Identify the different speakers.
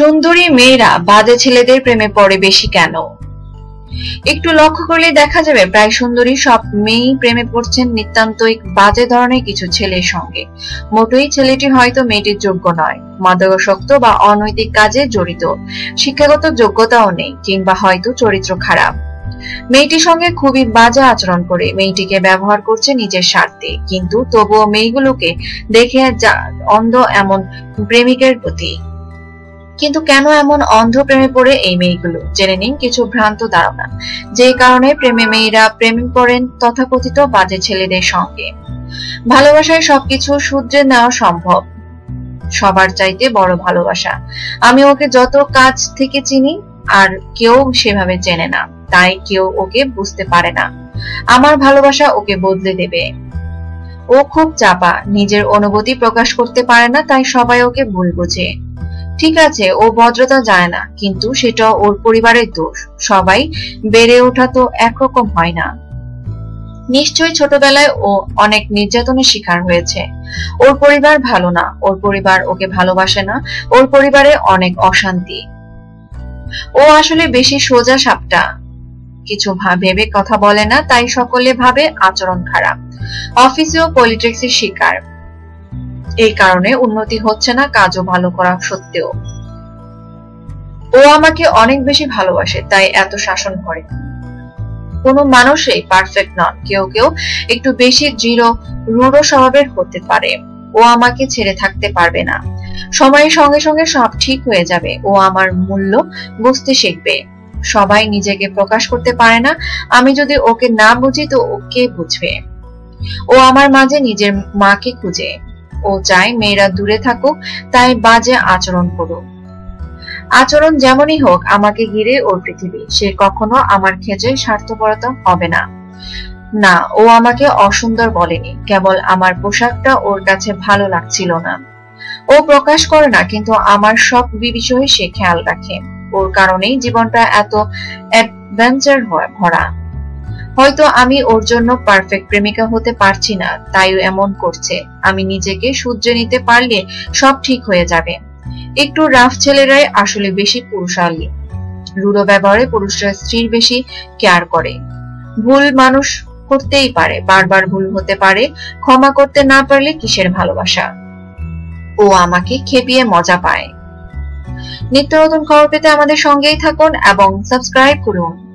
Speaker 1: সুন্দরী মেয়েরা বাজে ছেলেদের প্রেমে পড়ে বেশি কেন? একটু লক্ষ্য করলে দেখা যাবে প্রায় সুন্দরী সব মেয়েই প্রেমে পড়ছেন নিতান্তই বাজে ধরনের কিছু ছেলের সঙ্গে। মোটেই ছেলেটি হয়তো মেয়েটির যোগ্য নয়, মাদকাসক্ত বা অনৈতিক কাজে জড়িত, শিক্ষাগত যোগ্যতাও নেই, কিংবা হয়তো চরিত্র খারাপ। মেয়েটির সঙ্গে খুবই বাজে আচরণ করে মেয়েটিকে ব্যবহার করছে নিজের স্বার্থে, কিন্তু তবুও মেয়েগুলোকে দেখে যা অন্ধ এমন প্রেমিকের প্রতি। কিন্তু কেন এমন অন্ধ প্রেমে পড়ে এই মেয়েগুলো? জেনে নিন কিছু ভ্রান্ত ধারণা। যে কারণে প্রেমে মেয়েরা প্রেমে পড়েন তথাকথিত বাজে ছেলেদের সঙ্গে। ভালোবাসায় সবকিছু সূর্যে নেওয়া সম্ভব। সবার চাইতে বড় ভালোবাসা। আমি ওকে যত কাজ থেকে চিনি, আর কেউ সেভাবে চেনে না। তাই কেউ ওকে বুঝতে পারে না। আমার ভালোবাসা ওকে বদলে দেবে। ও খুব চাপা। নিজের অনুভূতি প্রকাশ করতে পারে না, তাই সবাই ওকে ভুল বোঝে। ঠিক আছে, ও ভদ্রতা যায় না, কিন্তু সেটা ওর পরিবারের দোষ। সবাই বেড়ে ওঠা তো একরকম হয় না। নিশ্চয়ই ছোটবেলায় ও অনেক নির্যাতনের শিকার হয়েছে। ওর পরিবার ভালো না, ওর পরিবার ওকে ভালোবাসে না, ওর পরিবারে অনেক অশান্তি। ও আসলে বেশি সোজা সাপটা। কিছু ভেবে কথা বলে না, তাই সকলে ভাবে আচরণ খারাপ। অফিসেও পলিটিক্সের শিকার। এই কারণে উন্নতি হচ্ছে না, কাজও ভালো করা সত্ত্বেও। ও আমাকে অনেক বেশি ভালোবাসে, তাই এত শাসন করে। কোনো মানুষই পারফেক্ট নন, কেউ কেউ একটু বেশি দৃঢ়, রূঢ় স্বভাবের হতে পারে। ও আমাকে ছেড়ে থাকতে পারবে না। সময়ের সঙ্গে সঙ্গে সব ঠিক হয়ে যাবে। ও আমার মূল্য বুঝতে শিখবে। সবাই নিজেকে প্রকাশ করতে পারে না। আমি যদি ওকে না বুঝি, তো ওকে বুঝবে? ও আমার মাঝে নিজের মাকে খুঁজে। ও চায় মেয়েরা দূরে থাকুক, তাই বাজে আচরণ করুক। আচরণ যেমনই হোক, আমাকে ঘিরে ওর পৃথিবী। সে কখনো আমার খেজে স্বার্থপরতা হবে না। না, ও আমাকে অসুন্দর বলেনি। কেবল আমার পোশাকটা ওর কাছে ভালো লাগছিল না। ও প্রকাশ করে না, কিন্তু আমার সব বিষয়ে সে খেয়াল রাখে। ওর কারণেই জীবনটা এত অ্যাডভেঞ্চার ভরা। হয়তো আমি ওর জন্য পারফেক্ট প্রেমিকা হতে পারছি না তাই এমন করছে। আমি নিজেকে সূর্যে নিতে পারলে সব ঠিক হয়ে যাবে। একটু রাফ ছেলেরাই আসলে বেশি পুরুষালী। রুড়ো ব্যবহারে পুরুষরা স্ত্রীর বেশি কেয়ার করে। ভুল মানুষ করতেই পারে, বারবার ভুল হতে পারে, ক্ষমা করতে না পারলে কিসের ভালোবাসা? ও আমাকে খেপিয়ে মজা পায়। নিত্য নতুন খবর পেতে আমাদের সঙ্গেই থাকুন এবং সাবস্ক্রাইব করুন।